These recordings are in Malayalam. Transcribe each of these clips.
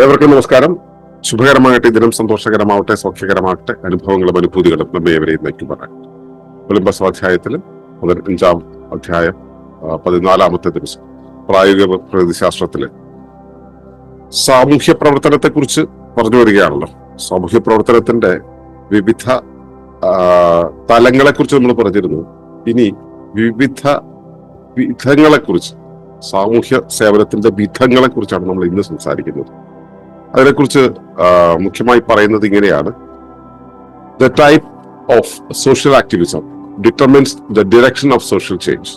ഏവർക്കും നമസ്കാരം. ശുഭകരമാകട്ടെ ഈ ദിനം സന്തോഷകരമാവട്ടെ സൗഖ്യകരമാകട്ടെ അനുഭവങ്ങളും അനുഭൂതികളും നമ്മെ ഏവരെയും പറയാം ഒളിമ്പ അധ്യായത്തിൽ പതിനഞ്ചാം അധ്യായം പതിനാലാമത്തെ ദിവസം. പ്രായോഗിക പ്രകൃതിശാസ്ത്രത്തിൽ സാമൂഹ്യ പ്രവർത്തനത്തെ കുറിച്ച് പറഞ്ഞു വരികയാണല്ലോ. സാമൂഹ്യ പ്രവർത്തനത്തിന്റെ വിവിധ തലങ്ങളെ കുറിച്ച് നമ്മൾ പറഞ്ഞിരുന്നു. ഇനി വിവിധ വിധങ്ങളെ കുറിച്ച് സാമൂഹ്യ സേവനത്തിന്റെ വിധങ്ങളെ കുറിച്ചാണ് നമ്മൾ ഇന്ന് സംസാരിക്കുന്നത്. അതിനെക്കുറിച്ച് മുഖ്യമായി പറയുന്നത് ഇങ്ങനെയാണ്. The type of social activism determines the direction of social change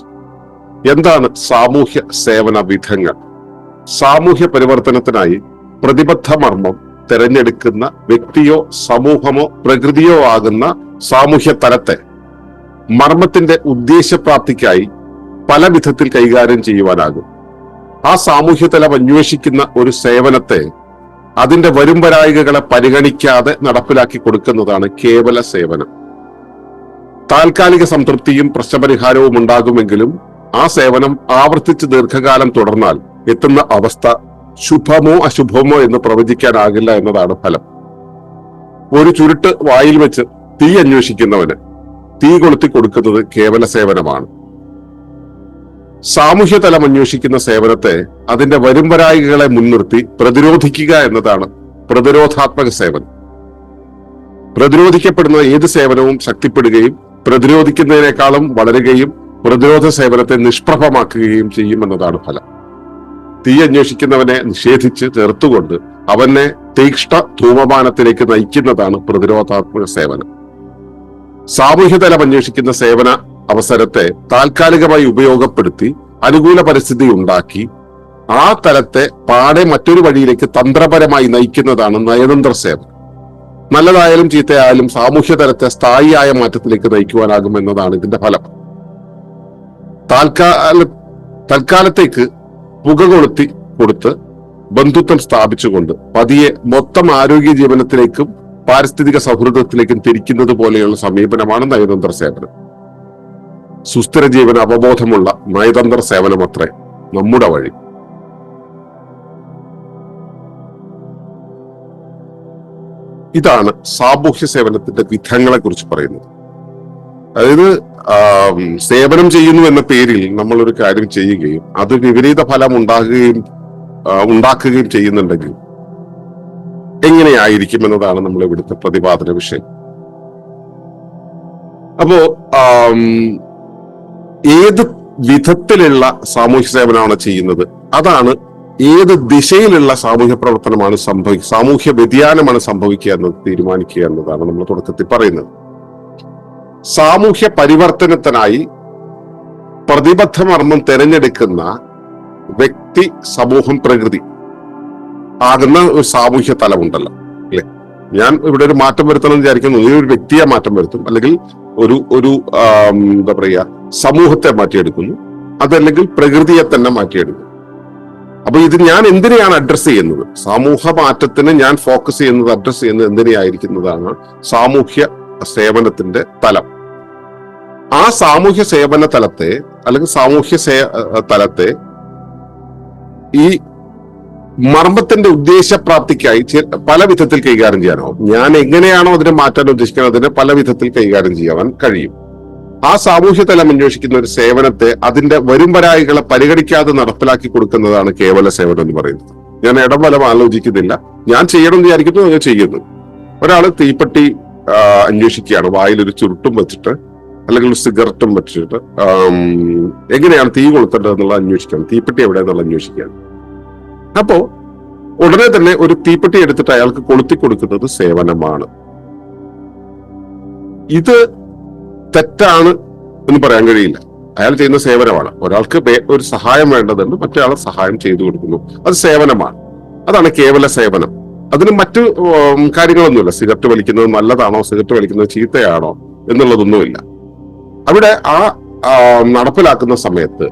എന്താണ് സാമൂഹ്യ സേവന വിധങ്ങൾ? സാമൂഹ്യ പരിവർത്തനത്തിനായി പ്രതിബദ്ധ മർമ്മം തെരഞ്ഞെടുക്കുന്ന വ്യക്തിയോ സമൂഹമോ പ്രകൃതിയോ ആകുന്ന സാമൂഹ്യ തലത്തെ മർമ്മത്തിന്റെ ഉദ്ദേശപ്രാപ്തിക്കായി പല വിധത്തിൽ കൈകാര്യം ചെയ്യുവാനാകും. ആ സാമൂഹ്യ തലം അന്വേഷിക്കുന്ന ഒരു സേവനത്തെ അതിന്റെ വരുംവരായികകളെ പരിഗണിക്കാതെ നടപ്പിലാക്കി കൊടുക്കുന്നതാണ് കേവല സേവനം. താൽക്കാലിക സംതൃപ്തിയും പ്രശ്നപരിഹാരവും ഉണ്ടാകുമെങ്കിലും ആ സേവനം ആവർത്തിച്ച് ദീർഘകാലം തുടർന്നാൽ എത്തുന്ന അവസ്ഥ ശുഭമോ അശുഭമോ എന്ന് പ്രവചിക്കാനാകില്ല എന്നതാണ് ഫലം. ഒരു ചുരുട്ട് വായിൽ വെച്ച് തീ അന്വേഷിക്കുന്നവന് തീ കൊളുത്തി കൊടുക്കുന്നത് കേവല സേവനമാണ്. സാമൂഹ്യ തലം അന്വേഷിക്കുന്ന സേവനത്തെ അതിന്റെ വരുംവരായികളെ മുൻനിർത്തി പ്രതിരോധിക്കുക എന്നതാണ് പ്രതിരോധാത്മക സേവനം. പ്രതിരോധിക്കപ്പെടുന്ന ഏത് സേവനവും ശക്തിപ്പെടുകയും പ്രതിരോധിക്കുന്നതിനേക്കാളും വളരുകയും പ്രതിരോധ സേവനത്തെ നിഷ്പ്രഭമാക്കുകയും ചെയ്യുമെന്നതാണ് ഫലം. തീ അന്വേഷിക്കുന്നവനെ നിഷേധിച്ച് ചേർത്തുകൊണ്ട് അവനെ തീക്ഷ്ണ ധൂമപാനത്തിലേക്ക് നയിക്കുന്നതാണ് പ്രതിരോധാത്മക സേവനം. സാമൂഹ്യതലം അന്വേഷിക്കുന്ന സേവന അവസരത്തെ താൽക്കാലികമായി ഉപയോഗപ്പെടുത്തി അനുകൂല പരിസ്ഥിതി ഉണ്ടാക്കി ആ തലത്തെ പാടെ മറ്റൊരു വഴിയിലേക്ക് തന്ത്രപരമായി നയിക്കുന്നതാണ് നയതന്ത്ര സേവനം. നല്ലതായാലും ചീത്തയായാലും സാമൂഹ്യ തലത്തെ സ്ഥായിയായ മാറ്റത്തിലേക്ക് നയിക്കുവാനാകും എന്നതാണ് ഇതിന്റെ ഫലം. താൽക്കാല തൽക്കാലത്തേക്ക് പുക കൊളുത്തി കൊടുത്ത് ബന്ധുത്വം സ്ഥാപിച്ചുകൊണ്ട് പതിയെ മൊത്തം ആരോഗ്യ ജീവനത്തിലേക്കും പാരിസ്ഥിതിക സൗഹൃദത്തിലേക്കും തിരിക്കുന്നത് പോലെയുള്ള സമീപനമാണ് നയതന്ത്ര സേവനം. സുസ്ഥിര ജീവന അവബോധമുള്ള നയതന്ത്ര സേവനമത്രേ നമ്മുടെ വഴി. ഇതാണ് സാമൂഹ്യ സേവനത്തിന്റെ വിധങ്ങളെ കുറിച്ച് പറയുന്നത്. അതായത് സേവനം ചെയ്യുന്നു എന്ന പേരിൽ നമ്മൾ ഒരു കാര്യം ചെയ്യുകയും അത് വിപരീത ഫലം ഉണ്ടാകുകയും ഉണ്ടാക്കുകയും ചെയ്യുന്നുണ്ടെങ്കിൽ എങ്ങനെയായിരിക്കും എന്നതാണ് നമ്മൾ ഇവിടുത്തെ പ്രതിപാദന വിഷയം. അപ്പോ ഏത് വിധത്തിലുള്ള സാമൂഹ്യ സേവനമാണ് ചെയ്യുന്നത്? അതാണ് ഏത് ദിശയിലുള്ള സാമൂഹ്യ പ്രവർത്തനമാണ് സംഭവി സാമൂഹ്യ വ്യതിയാനമാണ് സംഭവിക്കുക എന്നത് തീരുമാനിക്കുക എന്നതാണ് നമ്മൾ തുടക്കത്തിൽ പറയുന്നത്. സാമൂഹ്യ പരിവർത്തനത്തിനായി പ്രതിബദ്ധ മർമ്മം തിരഞ്ഞെടുക്കുന്ന വ്യക്തി സമൂഹം പ്രകൃതി ആകുന്ന ഒരു സാമൂഹ്യ തലമുണ്ടല്ലോ അല്ലെ? ഞാൻ ഇവിടെ ഒരു മാറ്റം വരുത്തണം എന്ന് വിചാരിക്കുന്നു. ഒരു വ്യക്തിയെ മാറ്റം വരുത്തും. അല്ലെങ്കിൽ ഒരു ഒരു എന്താ പറയുക സമൂഹത്തെ മാറ്റിയെടുക്കുന്നു. അതല്ലെങ്കിൽ പ്രകൃതിയെ തന്നെ മാറ്റിയെടുക്കുന്നു. അപ്പൊ ഇത് ഞാൻ എന്തിനെയാണ് അഡ്രസ്സ് ചെയ്യുന്നത്? സമൂഹ മാറ്റത്തിന് ഞാൻ ഫോക്കസ് ചെയ്യുന്നത് അഡ്രസ്സ് ചെയ്യുന്നത് എന്തിനെയായിരിക്കുന്നതാണ്? സാമൂഹ്യ സേവനത്തിന്റെ തലം. ആ സാമൂഹ്യ സേവന തലത്തെ അല്ലെങ്കിൽ സാമൂഹ്യ സേ തലത്തെ ഈ മർമ്മത്തിന്റെ ഉദ്ദേശപ്രാപ്തിക്കായി പല വിധത്തിൽ കൈകാര്യം ചെയ്യാനാവും. ഞാൻ എങ്ങനെയാണോ അതിനെ മാറ്റാൻ ഉദ്ദേശിക്കുന്നത് അതിനെ പല വിധത്തിൽ കൈകാര്യം ചെയ്യാൻ കഴിയും. ആ സാമൂഹ്യ തലം അന്വേഷിക്കുന്ന ഒരു സേവനത്തെ അതിന്റെ വരുംവരായികളെ പരിഗണിക്കാതെ നടപ്പിലാക്കി കൊടുക്കുന്നതാണ് കേവല സേവനം എന്ന് പറയുന്നത്. ഞാൻ ഇടംവലം ആലോചിക്കുന്നില്ല. ഞാൻ ചെയ്യണം എന്ന് വിചാരിക്കുന്നു ഞാൻ ചെയ്യുന്നു. ഒരാൾ തീപ്പെട്ടി അന്വേഷിക്കുകയാണ്. വായിൽ ഒരു ചുരുട്ടും വെച്ചിട്ട് അല്ലെങ്കിൽ ഒരു സിഗരറ്റും വെച്ചിട്ട് എങ്ങനെയാണ് തീ കൊളുത്തേണ്ടത് എന്നുള്ളത് അന്വേഷിക്കണം തീപ്പെട്ടി എവിടെ എന്നുള്ള അന്വേഷിക്കുകയാണ്. അപ്പോ ഉടനെ തന്നെ ഒരു തീപ്പെട്ടി എടുത്തിട്ട് അയാൾക്ക് കൊളുത്തി കൊടുക്കുന്നത് സേവനമാണ്. ഇത് തെറ്റാണ് എന്ന് പറയാൻ കഴിയില്ല. അയാൾ ചെയ്യുന്ന സേവനമാണ്. ഒരാൾക്ക് ഒരു സഹായം വേണ്ടതുണ്ട് മറ്റേ സഹായം ചെയ്തു കൊടുക്കുന്നു. അത് സേവനമാണ്. അതാണ് കേവല സേവനം. അതിന് മറ്റു കാര്യങ്ങളൊന്നുമില്ല. സിഗരറ്റ് വലിക്കുന്നത് നല്ലതാണോ സിഗരറ്റ് വലിക്കുന്നത് ചീത്തയാണോ എന്നുള്ളതൊന്നുമില്ല. അവിടെ ആ നടപ്പിലാക്കുന്ന സമയത്ത്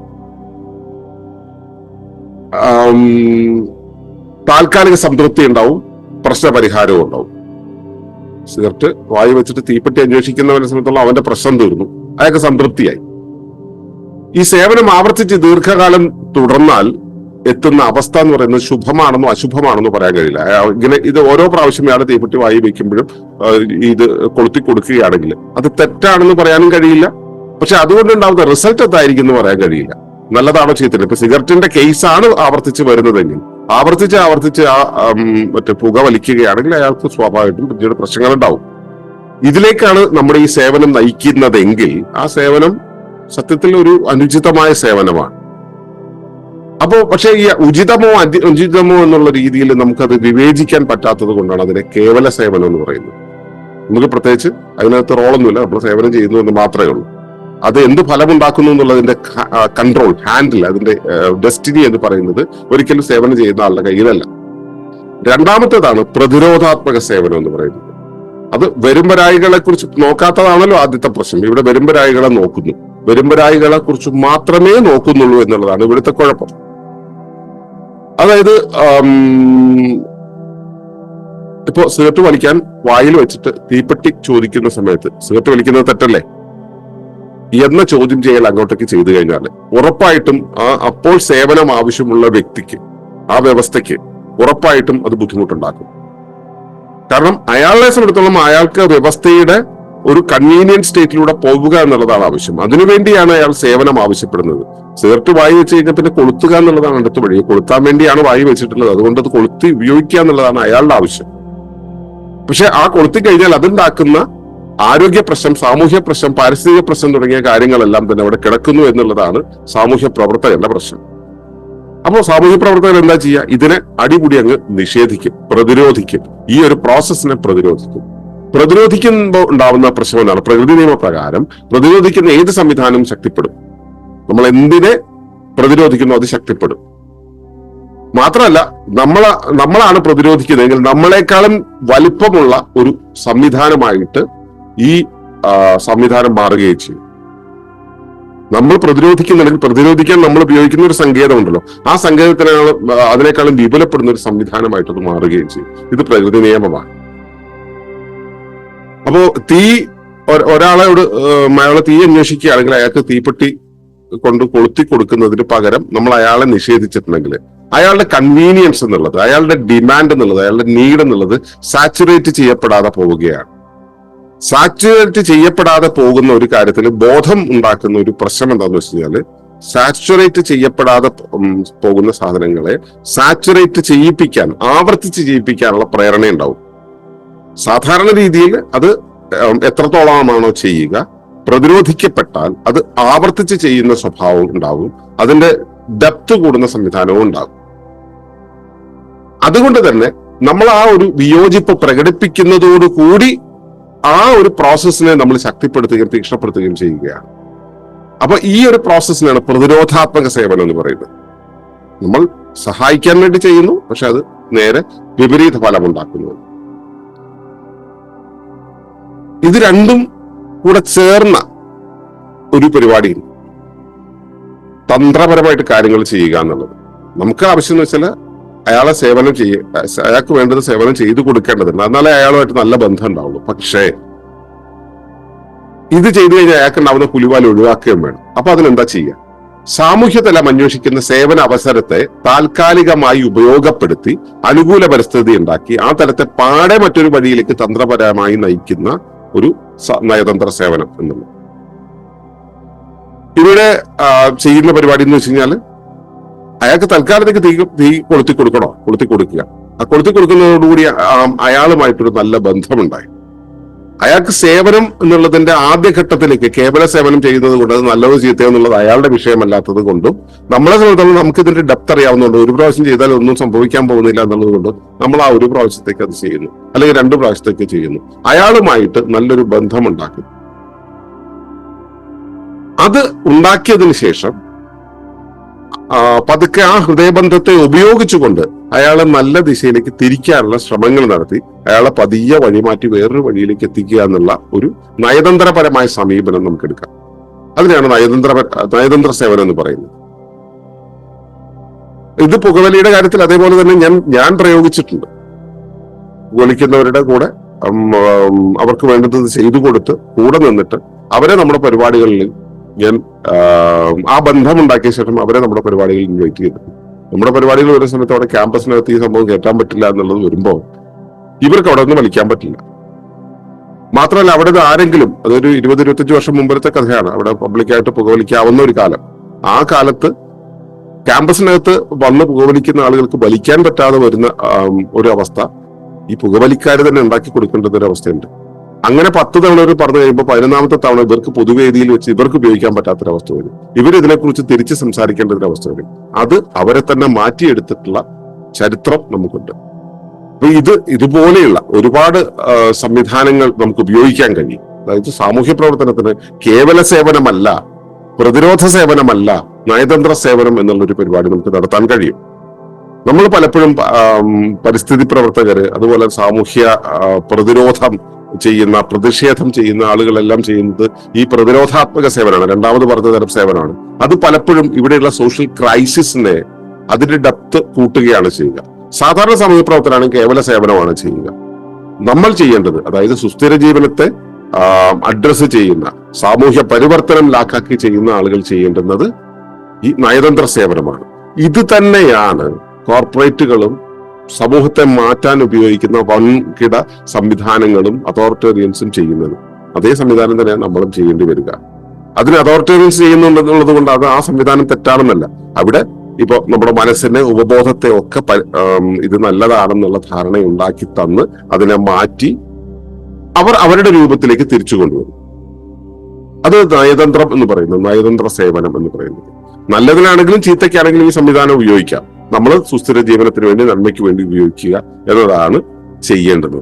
താൽക്കാലിക സംതൃപ്തി ഉണ്ടാവും പ്രശ്നപരിഹാരവും ഉണ്ടാവും. സിഗരറ്റ് വായു വെച്ചിട്ട് തീപ്പെട്ടി അന്വേഷിക്കുന്നവനെ സംബന്ധിച്ചോളം അവന്റെ പ്രശ്നം തീർന്നു. അയാൾക്ക് സംതൃപ്തിയായി. ഈ സേവനം ആവർത്തിച്ച് ദീർഘകാലം തുടർന്നാൽ എത്തുന്ന അവസ്ഥ എന്ന് പറയുന്നത് ശുഭമാണെന്നോ അശുഭമാണെന്നോ പറയാൻ കഴിയില്ല. ഇങ്ങനെ ഇത് ഓരോ പ്രാവശ്യം ഇയാൾ തീപ്പെട്ടി വായി വയ്ക്കുമ്പോഴും ഇത് കൊളുത്തി കൊടുക്കുകയാണെങ്കിൽ അത് തെറ്റാണെന്ന് പറയാനും കഴിയില്ല. പക്ഷെ അതുകൊണ്ടുണ്ടാവുന്ന റിസൾട്ട് എന്തായിരിക്കും എന്ന് പറയാൻ കഴിയില്ല. നല്ലതാണോ ചെയ്യത്തില്ല ഇപ്പൊ സിഗരറ്റിന്റെ കേസാണ് ആവർത്തിച്ച് വരുന്നതെങ്കിൽ ആവർത്തിച്ച് ആവർത്തിച്ച് ആ മറ്റേ പുക വലിക്കുകയാണെങ്കിൽ അയാൾക്ക് സ്വാഭാവികമായിട്ടും പിന്നീട് പ്രശ്നങ്ങൾ ഉണ്ടാവും. ഇതിലേക്കാണ് നമ്മുടെ ഈ സേവനം നയിക്കുന്നതെങ്കിൽ ആ സേവനം സത്യത്തിൽ ഒരു അനുചിതമായ സേവനമാണ്. അപ്പോ പക്ഷേ ഈ ഉചിതമോ അനുചിതമോ എന്നുള്ള രീതിയിൽ നമുക്കത് വിവേചിക്കാൻ പറ്റാത്തത് കൊണ്ടാണ് അതിനെ കേവല സേവനം എന്ന് പറയുന്നത്. നമുക്ക് പ്രത്യേകിച്ച് അതിനകത്ത് റോളൊന്നുമില്ല നമ്മൾ സേവനം ചെയ്യുന്നു എന്ന് മാത്രമേ ഉള്ളൂ. അത് എന്ത് ഫലമുണ്ടാക്കുന്നു എന്നുള്ളതിന്റെ കൺട്രോൾ ഹാൻഡിൽ അതിന്റെ ഡെസ്റ്റിനി എന്ന് പറയുന്നത് ഒരിക്കലും സേവനം ചെയ്യുന്ന ആളുടെ കയ്യിലല്ല. രണ്ടാമത്തേതാണ് പ്രതിരോധാത്മക സേവനം എന്ന് പറയുന്നത്. അത് വരുമ്പരായികളെ കുറിച്ച് നോക്കാത്തതാണല്ലോ ആദ്യത്തെ പ്രശ്നം. ഇവിടെ വരുമ്പരായികളെ നോക്കുന്നു. വരുമ്പരായികളെ കുറിച്ച് മാത്രമേ നോക്കുന്നുള്ളൂ എന്നുള്ളതാണ് ഇവിടുത്തെ കുഴപ്പം. അതായത് ഇപ്പോ സിഗരറ്റ് വലിക്കാൻ വായിൽ വെച്ചിട്ട് തീപ്പെട്ടി ചോദിക്കുന്ന സമയത്ത് സിഗരറ്റ് വലിക്കുന്നത് തെറ്റല്ലേ? എന്ന ചോദ്യം ചെയ്യൽ അങ്ങോട്ടേക്ക് ചെയ്തു കഴിഞ്ഞാൽ ഉറപ്പായിട്ടും ആ അപ്പോൾ സേവനം ആവശ്യമുള്ള വ്യക്തിക്ക് ആ വ്യവസ്ഥയ്ക്ക് ഉറപ്പായിട്ടും അത് ബുദ്ധിമുട്ടുണ്ടാക്കും. കാരണം അയാളെ സംബന്ധിച്ചിടത്തോളം അയാൾക്ക് വ്യവസ്ഥയുടെ ഒരു കൺവീനിയന്റ് സ്റ്റേറ്റിലൂടെ പോവുക എന്നുള്ളതാണ് ആവശ്യം. അതിനുവേണ്ടിയാണ് അയാൾ സേവനം ആവശ്യപ്പെടുന്നത്. സിഗരറ്റ് വായി വെച്ച് കഴിഞ്ഞാൽ പിന്നെ കൊളുത്തുക എന്നുള്ളതാണ് അടുത്ത വഴി. കൊളുത്താൻ വേണ്ടിയാണ് വായി വെച്ചിട്ടുള്ളത്. അതുകൊണ്ട് അത് കൊളുത്തി ഉപയോഗിക്കുക എന്നുള്ളതാണ് അയാളുടെ ആവശ്യം. പക്ഷെ ആ കൊളുത്തി കഴിഞ്ഞാൽ അതുണ്ടാക്കുന്ന ആരോഗ്യ പ്രശ്നം സാമൂഹ്യ പ്രശ്നം പാരിസ്ഥിതിക പ്രശ്നം തുടങ്ങിയ കാര്യങ്ങളെല്ലാം തന്നെ അവിടെ കിടക്കുന്നു എന്നുള്ളതാണ് സാമൂഹ്യ പ്രവർത്തകരുടെ പ്രശ്നം. അപ്പോൾ സാമൂഹ്യ പ്രവർത്തകർ എന്താ ചെയ്യുക? ഇതിനെ അടിപൊളി അങ്ങ് നിഷേധിക്കും പ്രതിരോധിക്കും. ഈ ഒരു പ്രോസസ്സിനെ പ്രതിരോധിക്കും. പ്രതിരോധിക്കുമ്പോൾ ഉണ്ടാവുന്ന പ്രശ്നം എന്താണ്? പ്രകൃതി നിയമപ്രകാരം പ്രതിരോധിക്കുന്ന ഏത് സംവിധാനവും ശക്തിപ്പെടും. നമ്മൾ എന്തിനെ പ്രതിരോധിക്കുന്നു അത് ശക്തിപ്പെടും. മാത്രമല്ല നമ്മള നമ്മളാണ് പ്രതിരോധിക്കുന്നതെങ്കിൽ നമ്മളെക്കാളും വലിപ്പമുള്ള ഒരു സംവിധാനമായിട്ട് ഈ സംവിധാനം മാറുകയും ചെയ്യും. നമ്മൾ പ്രതിരോധിക്കുന്നുണ്ടെങ്കിൽ പ്രതിരോധിക്കാൻ നമ്മൾ ഉപയോഗിക്കുന്ന ഒരു സങ്കേതമുണ്ടല്ലോ. ആ സങ്കേതത്തിനാണ് അതിനേക്കാളും വിപുലപ്പെടുന്ന ഒരു സംവിധാനമായിട്ട് അത് മാറുകയും ചെയ്യും. ഇത് പ്രകൃതി നിയമമാണ്. അപ്പോ തീ ഒരാളോട് അയാളെ തീ അന്വേഷിക്കുകയാണെങ്കിൽ അയാൾക്ക് തീപ്പെട്ടി കൊണ്ട് കൊളുത്തി കൊടുക്കുന്നതിന് പകരം നമ്മൾ അയാളെ നിഷേധിച്ചിട്ടുണ്ടെങ്കിൽ അയാളുടെ കൺവീനിയൻസ് എന്നുള്ളത് അയാളുടെ ഡിമാൻഡ് എന്നുള്ളത് അയാളുടെ നീഡ് എന്നുള്ളത് സാച്ചുറേറ്റ് ചെയ്യപ്പെടാതെ പോവുകയാണ്. സാച്ചുറേറ്റ് ചെയ്യപ്പെടാതെ പോകുന്ന ഒരു കാര്യത്തിൽ ബോധം ഉണ്ടാക്കുന്ന ഒരു പ്രശ്നം എന്താണെന്ന് വെച്ച് കഴിഞ്ഞാൽ സാച്ചുറേറ്റ് ചെയ്യപ്പെടാതെ പോകുന്ന സാധനങ്ങളെ സാച്ചുറേറ്റ് ചെയ്യിപ്പിക്കാൻ ആവർത്തിച്ച് ചെയ്യിപ്പിക്കാനുള്ള പ്രേരണ ഉണ്ടാവും സാധാരണ രീതിയിൽ അത് എത്രത്തോളമാണോ ചെയ്യുക പ്രതിരോധിക്കപ്പെട്ടാൽ അത് ആവർത്തിച്ച് ചെയ്യുന്ന സ്വഭാവം ഉണ്ടാവും അതിന്റെ ഡെപ്ത് കൂടുന്ന സംവിധാനവും ഉണ്ടാകും അതുകൊണ്ട് തന്നെ നമ്മൾ ആ ഒരു വിയോജിപ്പ് പ്രകടിപ്പിക്കുന്നതോടുകൂടി ആ ഒരു പ്രോസസ്സിനെ നമ്മൾ ശക്തിപ്പെടുത്തുകയും തീക്ഷണപ്പെടുത്തുകയും ചെയ്യുകയാണ്. അപ്പൊ ഈ ഒരു പ്രോസസ്സിനാണ് പ്രതിരോധാത്മക സേവനം എന്ന് പറയുന്നത്. നമ്മൾ സഹായിക്കാൻ വേണ്ടി ചെയ്യുന്നു പക്ഷെ അത് നേരെ വിപരീത ഫലം ഉണ്ടാക്കുന്നു ഇത് രണ്ടും കൂടെ ചേർന്ന ഒരു പരിപാടി തന്ത്രപരമായിട്ട് കാര്യങ്ങൾ ചെയ്യുക എന്നുള്ളത്. നമുക്ക് ആവശ്യം എന്ന് വെച്ചാൽ അയാളെ സേവനം ചെയ്യ അയാൾക്ക് വേണ്ടത് സേവനം ചെയ്തു കൊടുക്കേണ്ടതുണ്ട്. എന്നാലേ അയാളുമായിട്ട് നല്ല ബന്ധം ഉണ്ടാവുള്ളൂ. പക്ഷേ ഇത് ചെയ്തു കഴിഞ്ഞാൽ അയാൾക്ക് ഉണ്ടാവുന്ന പുലിവാൽ ഒഴിവാക്കുകയും വേണം. അപ്പൊ അതിനെന്താ ചെയ്യുക? സാമൂഹ്യ തലം അന്വേഷിക്കുന്ന സേവന അവസരത്തെ താൽക്കാലികമായി ഉപയോഗപ്പെടുത്തി അനുകൂല പരിസ്ഥിതി ഉണ്ടാക്കി ആ തലത്തെ പാടെ മറ്റൊരു വഴിയിലേക്ക് തന്ത്രപരമായി നയിക്കുന്ന ഒരു നയതന്ത്ര സേവനം എന്നുള്ളത്. ഇവിടെ ചെയ്യുന്ന പരിപാടി എന്ന് വെച്ച് കഴിഞ്ഞാൽ അയാൾക്ക് തൽക്കാലത്തേക്ക് തീ തീ കൊളുത്തി കൊടുക്കണോ? കൊളുത്തി കൊടുക്കുക. ആ കൊളുത്തി കൊടുക്കുന്നതോടുകൂടി അയാളുമായിട്ടൊരു നല്ല ബന്ധമുണ്ടായി. അയാൾക്ക് സേവനം എന്നുള്ളതിന്റെ ആദ്യഘട്ടത്തിലേക്ക് കേവല സേവനം ചെയ്യുന്നത് കൊണ്ട് അത് നല്ലത് ചെയ്യത്തേ എന്നുള്ളത് അയാളുടെ വിഷയമല്ലാത്തത് കൊണ്ടും നമ്മളെ സംബന്ധിച്ചിടത്തോളം നമുക്ക് ഇതിന്റെ ഡെപ്ത് അറിയാവുന്നതുകൊണ്ട് ഒരു പ്രാവശ്യം ചെയ്താൽ ഒന്നും സംഭവിക്കാൻ പോകുന്നില്ല എന്നുള്ളത് കൊണ്ട് നമ്മൾ ആ ഒരു പ്രാവശ്യത്തേക്ക് അത് ചെയ്യുന്നു. അല്ലെങ്കിൽ രണ്ട് പ്രാവശ്യത്തേക്ക് ചെയ്യുന്നു. അയാളുമായിട്ട് നല്ലൊരു ബന്ധം ഉണ്ടാക്കും അത് ഉണ്ടാക്കിയതിന് ശേഷം പതുക്കെ ആ ഹൃദയബന്ധത്തെ ഉപയോഗിച്ചുകൊണ്ട് അയാളെ നല്ല ദിശയിലേക്ക് തിരിക്കാനുള്ള ശ്രമങ്ങൾ നടത്തി അയാളെ പതിയെ വഴിമാറ്റി വേറൊരു വഴിയിലേക്ക് എത്തിക്കുക എന്നുള്ള ഒരു നയതന്ത്രപരമായ സമീപനം നമുക്ക് എടുക്കാം അതിനാണ് നയതന്ത്ര നയതന്ത്ര സേവനം എന്ന് പറയുന്നത്. ഇത് പുകവലിയുടെ കാര്യത്തിൽ അതേപോലെ തന്നെ ഞാൻ ഞാൻ പ്രയോഗിച്ചിട്ടുണ്ട്. പുകവലിക്കുന്നവരുടെ കൂടെ അവർക്ക് വേണ്ടത് ചെയ്തു കൊടുത്ത് കൂടെ നിന്നിട്ട് അവരെ നമ്മുടെ പരിപാടികളിൽ ഞാൻ ആ, ബന്ധം ഉണ്ടാക്കിയ ശേഷം അവരെ നമ്മുടെ പരിപാടിയിൽ ഇൻവൈറ്റ് ചെയ്തു. നമ്മുടെ പരിപാടികൾ വരുന്ന സമയത്ത് അവിടെ ക്യാമ്പസിനകത്ത് ഈ സംഭവം കയറ്റാൻ പറ്റില്ല എന്നുള്ളത് വരുമ്പോൾ ഇവർക്ക് അവിടെ നിന്ന് വലിക്കാൻ പറ്റില്ല. മാത്രമല്ല അവിടെ ആരെങ്കിലും അതൊരു ഇരുപത് ഇരുപത്തഞ്ച് വർഷം മുമ്പത്തെ കഥയാണ്. അവിടെ പബ്ലിക്കായിട്ട് പുകവലിക്കാവുന്ന ഒരു കാലം. ആ കാലത്ത് ക്യാമ്പസിനകത്ത് വന്ന് പുകവലിക്കുന്ന ആളുകൾക്ക് വലിക്കാൻ പറ്റാതെ വരുന്ന ഒരു അവസ്ഥ ഈ പുകവലിക്കാർ തന്നെ ഉണ്ടാക്കി കൊടുക്കേണ്ടുന്ന ഒരു അവസ്ഥയുണ്ട്. അങ്ങനെ പത്ത് തവണ ഒരു പറഞ്ഞു കഴിയുമ്പോൾ പതിനൊന്നാമത്തെ തവണ ഇവർക്ക് പൊതുവേദിയിൽ വെച്ച് ഇവർക്ക് ഉപയോഗിക്കാൻ പറ്റാത്തൊരവസ്ഥ വരും. ഇവർ ഇതിനെക്കുറിച്ച് തിരിച്ച് സംസാരിക്കേണ്ട അവസ്ഥ വരും. അത് അവരെ തന്നെ മാറ്റിയെടുത്തിട്ടുള്ള ചരിത്രം നമുക്കുണ്ട്. അപ്പൊ ഇത് ഇതുപോലെയുള്ള ഒരുപാട് സംവിധാനങ്ങൾ നമുക്ക് ഉപയോഗിക്കാൻ കഴിയും. അതായത് സാമൂഹ്യ പ്രവർത്തനത്തിന് കേവല സേവനമല്ല പ്രതിരോധ സേവനമല്ല നയതന്ത്ര സേവനം എന്നുള്ളൊരു പരിപാടി നമുക്ക് നടത്താൻ കഴിയും. നമ്മൾ പലപ്പോഴും പരിസ്ഥിതി പ്രവർത്തകര് അതുപോലെ സാമൂഹ്യ പ്രതിരോധം ചെയ്യുന്ന പ്രതിഷേധം ചെയ്യുന്ന ആളുകളെല്ലാം ചെയ്യുന്നത് ഈ പ്രതിരോധാത്മക സേവനമാണ്. രണ്ടാമത് പറഞ്ഞ തരം സേവനമാണ്. അത് പലപ്പോഴും ഇവിടെയുള്ള സോഷ്യൽ ക്രൈസിസിനെ അതിന്റെ ഡെപ്ത് കൂട്ടുകയാണ് ചെയ്യുക. സാധാരണ സമൂഹ പ്രവർത്തനമാണ് കേവല സേവനമാണ് ചെയ്യുക. നമ്മൾ ചെയ്യേണ്ടത് അതായത് സുസ്ഥിര ജീവനത്തെ അഡ്രസ് ചെയ്യുന്ന സാമൂഹ്യ പരിവർത്തനം ലാക്കാക്കി ചെയ്യുന്ന ആളുകൾ ചെയ്യേണ്ടുന്നത് ഈ നയതന്ത്ര സേവനമാണ്. ഇത് തന്നെയാണ് കോർപ്പറേറ്റുകളും സമൂഹത്തെ മാറ്റാൻ ഉപയോഗിക്കുന്ന വൻകിട സംവിധാനങ്ങളും അതോറിറ്റേറിയൻസും ചെയ്യുന്നത്. അതേ സംവിധാനം തന്നെയാണ് നമ്മളും ചെയ്യേണ്ടി വരിക. അതിന് അതോറിറ്റേറിയൻസ് ചെയ്യുന്നുണ്ടെന്നുള്ളത് കൊണ്ട് അത് ആ സംവിധാനം തെറ്റാണെന്നല്ല. അവിടെ ഇപ്പൊ നമ്മുടെ മനസ്സിനെ ഉപബോധത്തെ ഒക്കെ ഇത് നല്ലതാണെന്നുള്ള ധാരണ ഉണ്ടാക്കി തന്ന് അതിനെ മാറ്റി അവർ അവരുടെ രൂപത്തിലേക്ക് തിരിച്ചു കൊണ്ടുവരും. അത് നയതന്ത്രം എന്ന് പറയുന്നത് നയതന്ത്ര സേവനം എന്ന് പറയുന്നത്. നല്ലതിനാണെങ്കിലും ചീത്തയ്ക്കാണെങ്കിലും ഈ സംവിധാനം ഉപയോഗിക്കാം. നമ്മൾ സുസ്ഥിര ജീവനത്തിന് വേണ്ടി നന്മയ്ക്ക് വേണ്ടി ഉപയോഗിക്കുക എന്നതാണ് ചെയ്യേണ്ടത്.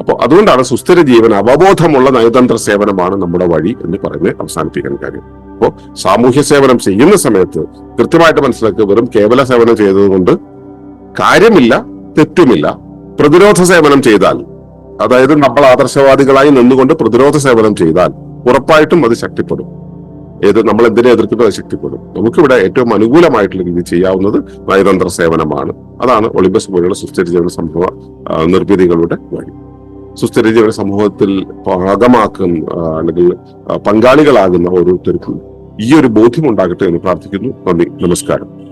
അപ്പോൾ അതുകൊണ്ടാണ് സുസ്ഥിര ജീവൻ അവബോധമുള്ള നയതന്ത്ര സേവനമാണ് നമ്മുടെ വഴി എന്ന് പറഞ്ഞ് അവസാനിപ്പിക്കാൻ കാര്യം. അപ്പോൾ സാമൂഹ്യ സേവനം ചെയ്യുന്ന സമയത്ത് കൃത്യമായിട്ട് മനസ്സിലാക്കുക വെറും കേവല സേവനം ചെയ്തതുകൊണ്ട് കാര്യമില്ല തെറ്റുമില്ല. പ്രതിരോധ സേവനം ചെയ്താൽ അതായത് നമ്മൾ ആദർശവാദികളായി നിന്നുകൊണ്ട് പ്രതിരോധ സേവനം ചെയ്താൽ ഉറപ്പായിട്ടും അത് ശക്തിപ്പെടും. ഏത് നമ്മൾ എന്തിനെ എതിർക്കുന്നത് അത് ശക്തിപ്പെടും. നമുക്കിവിടെ ഏറ്റവും അനുകൂലമായിട്ടുള്ള രീതി ചെയ്യാവുന്നത് നയതന്ത്ര സേവനമാണ്. അതാണ് ഒളിമ്പസ് പോലെയുള്ള സുസ്ഥിര ജീവന സംഭവ നിർമ്മിതികളുടെ വഴി. സുസ്ഥിര ജീവന സമൂഹത്തിൽ ഭാഗമാക്കുന്ന അല്ലെങ്കിൽ പങ്കാളികളാകുന്ന ഓരോരുത്തർക്കും ഈ ഒരു ബോധ്യം ഉണ്ടാകട്ടെ എന്ന് പ്രാർത്ഥിക്കുന്നു. നന്ദി നമസ്കാരം.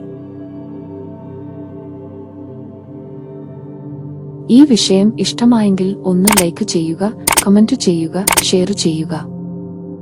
ഈ വിഷയം ഇഷ്ടമായെങ്കിൽ ഒന്ന് ലൈക്ക് ചെയ്യുക കമന്റ് ചെയ്യുക ഷെയർ ചെയ്യുക.